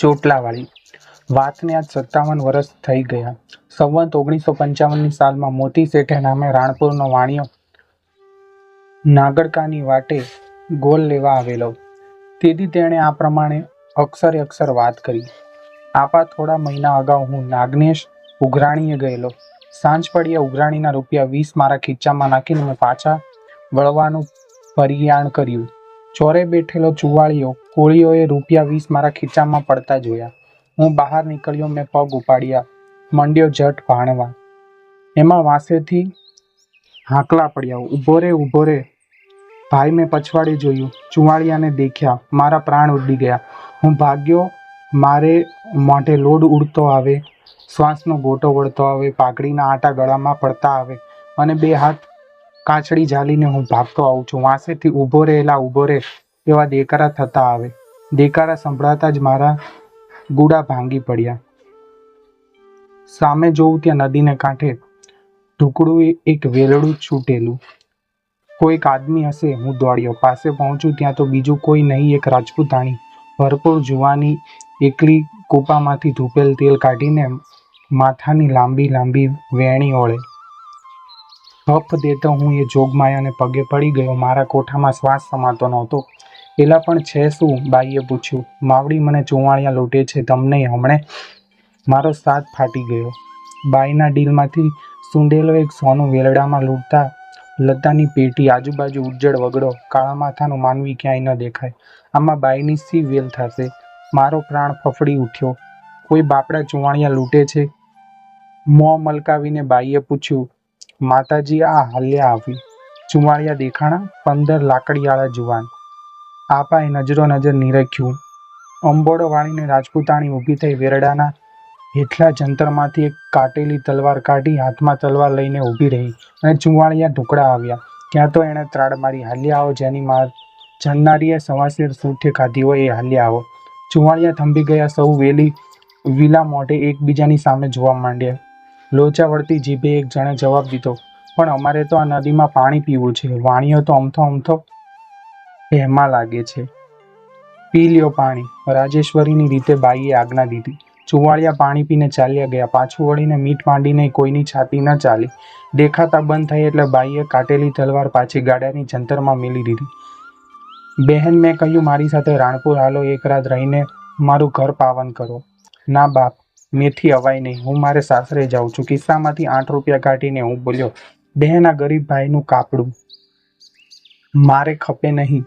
ચોટલાવાળી. વાતને આજ સત્તાવન વર્ષ થઈ ગયા. સંવંત ઓગણીસો પંચાવનની સાલમાં મોતી શેઠે નામે રાણપુરનો વાણિયો નાગડકાની વાટે ગોલ લેવા આવેલો. તેથી તેણે આ પ્રમાણે અક્ષરે અક્ષર વાત કરી. આપા થોડા મહિના અગાઉ હું નાગનેશ ઉઘરાણીએ ગયેલો. સાંજ પડીએ ઉઘરાણીના રૂપિયા વીસ મારા ખીચામાં નાખીને મેં પાછા વળવાનું પરિયાણ કર્યું. ચોરે બેઠેલો ચુવાળીઓ કોળીઓએ રૂપિયા વીસ મારા ખીચામાં પડતા જોયા. હું બહાર નીકળ્યો, મેં પગ ઉપાડ્યા, મંડ્યો જટ ભાણવા. એમાં વાંસેથી હાંકલા પડ્યા. ઊભો રે ઊભો રે ભાઈ મેં પછવાડે જોયું. ચુવાળિયાને દેખ્યા, મારા પ્રાણ ઉડી ગયા. હું ભાગ્યો, મારે મોઢે લોડ ઉડતો આવે, શ્વાસનો ગોટો વળતો આવે, પાઘડીના આટા ગળામાં પડતા આવે. અને બે હાથ કાચડી ઝાલીને હું ભાગતો આવું છું. વાંસેથી ઊભો રહેલા ઊભો રહે એવા દેકારા થતા આવે. દેકારા સંભળાતા જ મારા ગુડા ભાંગી પડ્યા. સામે જોઉં ત્યાં નદીને કાંઠે ઢુકડું એક વેલડું છૂટેલું. કોઈક આદમી હશે, હું દોડ્યો. પાસે પહોંચું ત્યાં તો બીજું કોઈ નહીં, એક રાજપૂતાણી ભરપૂર જુવાની એકલી કૂપામાંથી ધૂપેલ તેલ કાઢીને માથાની લાંબી લાંબી વેણી ઓળે. હફ દેતો હું એ જોગમાયાને પગે પડી ગયો. મારા કોઠામાં શ્વાસ સમાતો નહોતો. એલા પણ છે શું? બાઈએ પૂછ્યું. માવડી મને ચુવાણિયા લૂંટે છે તમને હમણે? મારો સાથ ફાટી ગયો. બાઈના ડીલમાંથી સૂંઢેલો એક સોનું વેલડામાં લૂંટતા લતાની પેટી આજુબાજુ ઉજ્જડ વગડો. કાળા માથાનું માનવી ક્યાંય ન દેખાય. આમાં બાઈની સી વેલ થશે? મારો પ્રાણ ફફડી ઉઠ્યો. કોઈ બાપડા ચુવાણિયા લૂંટે છે? મોં મલકાવીને બાઈએ પૂછ્યું માતાજી આ હાલ્યા આવી. ચુમાળિયા દેખાણા, પંદર લાકડીવાળા જુવાન. આપાએ નજરો નજર નિરખ્યું. અંબોડો વાળીને રાજપૂતાણી ઊભી થઈ વેરડાના હેઠલા જંતરમાંથી એક કાટેલી તલવાર કાઢી હાથમાં તલવાર લઈને ઊભી રહી અને ચુવાણિયા ઢુકડા આવ્યા. ત્યાં તો એણે ત્રાડ મારી હાલ્યા આવો, જેની માં જન્નારીએ સવાસેર સૂઠે ખાધી હોય એ હાલ્યા આવો. ચુવાણિયા થંભી ગયા, સૌ વેલી, વિલા મોઢે એકબીજાની સામે જોવા માંડ્યા. લોચા વળતી જીભે એક જણે જવાબ દીધો, પણ અમારે તો આ નદીમાં પાણી પીવું છે, વાણીઓ તો અમથો અમથો એમાં લાગે છે. પી લ્યો પાણી. રાજેશ્વરીની રીતે બાઈએ આજ્ઞા દીધી. ચુવાળિયા પાણી પીને ચાલ્યા ગયા. પાછું વળીને મીઠ માંડીને કોઈની છાતી ન ચાલી. દેખાતા બંધ થઈ એટલે બાઈએ કાટેલી તલવાર પાછી ગાડાની જંતરમાં મેલી દીધી. બહેન, મેં કહ્યું મારી સાથે રાણપુર હાલો, એક રાત રહીને મારું ઘર પાવન કરો. ના બાપ મેથી અવાય નહીં. હું મારે સાસરે જાઉં છું. કિસ્સામાંથી આઠ રૂપિયા કાઢીને હું બોલ્યો બહેના ગરીબ ભાઈનું કાપડું મારે ખપે નહીં.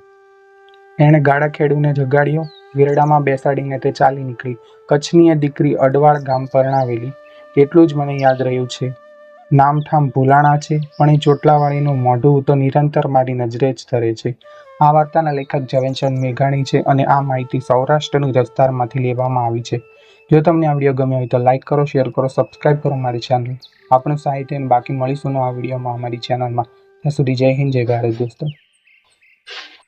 એણે ગાળા ખેડૂને જગાડ્યો. વેરડામાં બેસાડીને તે ચાલી નીકળી. કચ્છની એ દીકરી અડવાળ ગામ પરણાવેલી. એટલું જ મને યાદ રહ્યું છે. નામઠામ ભૂલાણા છે, પણ એ ચોટલાવાળીનું મોઢું તો નિરંતર મારી નજરે જ ધરે છે. આ વાર્તાના લેખક જવેનચંદ મેઘાણી છે અને આ માહિતી સૌરાષ્ટ્રની રસ્તારમાંથી લેવામાં આવી છે. જો તમને આ વીડિયો ગમ્યો હોય તો લાઈક કરો, શેર કરો સબસ્ક્રાઈબ કરો મારી ચેનલ આપણું સાહિત્ય બાકી મળીશું આ વિડીયોમાં અમારી ચેનલમાં ત્યાં સુધી જય હિન્દ, જય ભારત, દોસ્તો.